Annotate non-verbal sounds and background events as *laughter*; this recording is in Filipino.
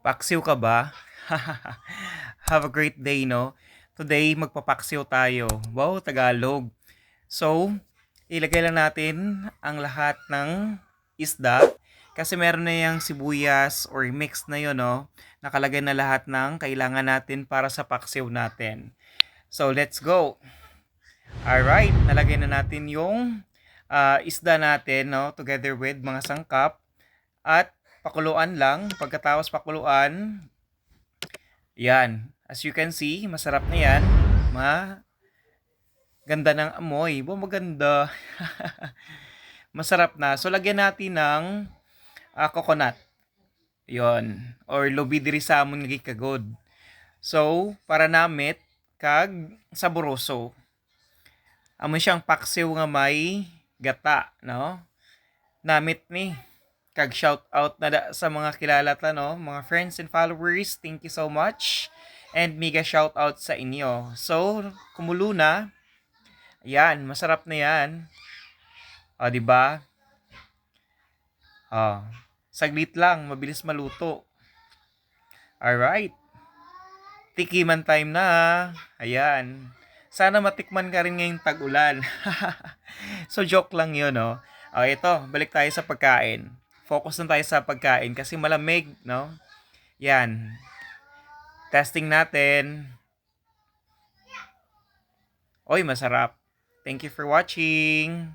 Paksiw ka ba? *laughs* Have a great day, no? Today, magpapaksiw tayo. Wow, Tagalog. So, ilagay lang natin ang lahat ng isda. Kasi meron na yung sibuyas or mix na yun, no? Nakalagay na lahat ng kailangan natin para sa paksiw natin. So, let's go. Alright, nalagay na natin yung ah, isda natin, no? Together with mga sangkap. At pakuluan lang. Pagkatapos pakuluan, yan. As you can see, masarap na yan. Ma ganda ng amoy. Bo, maganda. *laughs* masarap na. So, lagyan natin ng ah, coconut. Yon. Or lubi diri sa amon kagod. So, para namit kag saboroso. Amo siyang paksiw nga may gata, no? Namit ni kag shout out na da sa mga kilala ta no, mga friends and followers. Thank you so much. And mega shout out sa inyo. So, kumulo na. Yan, masarap na yan. O, di ba? O, saglit lang, mabilis maluto. Alright. Tikiman time na. Ayan. Sana matikman ka rin ngayong tag-ulan. *laughs* so, joke lang yun, no? O, ito, balik tayo sa pagkain. Focus na tayo sa pagkain kasi malamig, no? Yan. Testing natin. Oy, masarap. Thank you for watching.